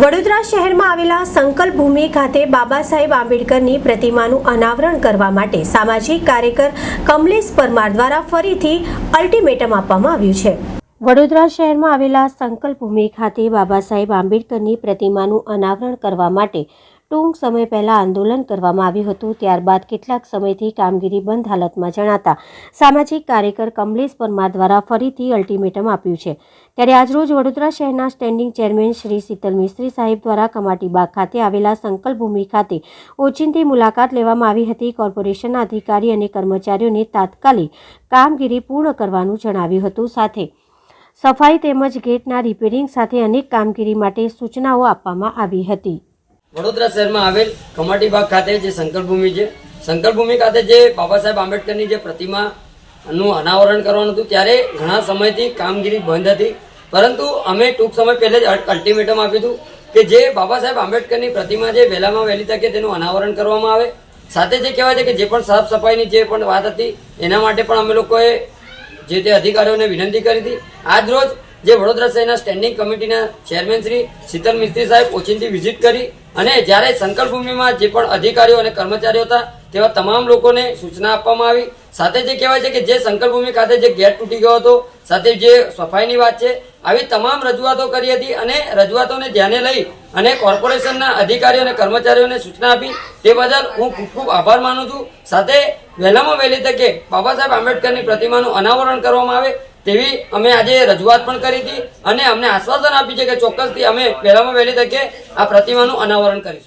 વડોદરા શહેરમાં આવેલા સંકલ્પ ભૂમિ ખાતે બાબા સાહેબ આંબેડકરની પ્રતિમાનું અનાવરણ કરવા માટે સામાજિક કાર્યકર કમલેશ પરમાર દ્વારા ફરીથી અલ્ટિમેટમ આપવામાં આવ્યું છે. વડોદરા શહેરમાં આવેલા સંકલ્પ ભૂમિ ખાતે બાબા સાહેબ આંબેડકરની પ્રતિમાનું અનાવરણ કરવા માટે ટૂંક સમય પહેલાં આંદોલન કરવામાં આવ્યું હતું, ત્યારબાદ કેટલાક સમયથી કામગીરી બંધ હાલતમાં જણાતા સામાજિક કાર્યકર કમલેશ પરમાર દ્વારા ફરીથી અલ્ટિમેટમ આપ્યું છે. ત્યારે આજરોજ વડોદરા શહેરના સ્ટેન્ડિંગ ચેરમેન શ્રી શીતલ મિસ્ત્રી સાહેબ દ્વારા કમાટીબાગ ખાતે આવેલા સંકલ્પભૂમિ ખાતે ઓચિંતી મુલાકાત લેવામાં આવી હતી. કોર્પોરેશનના અધિકારી અને કર્મચારીઓને તાત્કાલિક કામગીરી પૂર્ણ કરવાનું જણાવ્યું હતું. સાથે સફાઈ તેમજ ગેટના રિપેરિંગ સાથે અનેક કામગીરી માટે સૂચનાઓ આપવામાં આવી હતી. વડોદરા શહેરમાં આવેલ કમાટીબાગ ખાતે જે સંકલ્પભૂમિ છે, સંકલ્પભૂમિ ખાતે જે બાબા સાહેબ આંબેડકરની જે પ્રતિમાનું અનાવરણ કરવાનું હતું, ત્યારે ઘણા સમયથી કામગીરી બંધ હતી. પરંતુ અમે ટૂંક સમય પહેલે જ અલ્ટિમેટમ આપ્યું હતું કે જે બાબા સાહેબ આંબેડકરની પ્રતિમા છે વહેલામાં વહેલી તકે તેનું અનાવરણ કરવામાં આવે. સાથે જે કહેવાય છે કે જે પણ સાફ સફાઈની જે પણ વાત હતી, એના માટે પણ અમે લોકોએ જે તે અધિકારીઓને વિનંતી કરી હતી. આજ રોજ જે વડોદરા શહેરના સ્ટેન્ડિંગ કમિટીના ચેરમેન શ્રી શીતલ મિસ્ત્રી સાહેબ ઓચિંતી વિઝિટ કરી અને જ્યારે સંકલ્પભૂમિમાં જે પણ અધિકારીઓ અને કર્મચારીઓ હતા તેવા તમામ લોકોને સૂચના આપવામાં આવી. સાથે જે કહેવાય છે કે જે સંકલ્પભૂમિ ખાતે જે ગેટ તૂટી ગયો હતો, સાથે જે સફાઈની વાત છે, આવી તમામ રજૂઆતો કરી હતી અને રજૂઆતોને ધ્યાને લઈ અને કોર્પોરેશનના અધિકારીઓ અને કર્મચારીઓને સૂચના આપી. તે બદલ હું ખૂબ ખૂબ આભાર માનું છું. સાથે વહેલામાં વહેલી તકે બાબા સાહેબ આંબેડકરની પ્રતિમાનું અનાવરણ કરવામાં આવે. તેવી અમે આજે રજૂઆત પણ કરી હતી અને અમને આશ્વાસન આપ્યું છે કે ચોક્કસથી અમે વહેલામાં વહેલી તકે આ પ્રતિમાનું અનાવરણ કરીશું.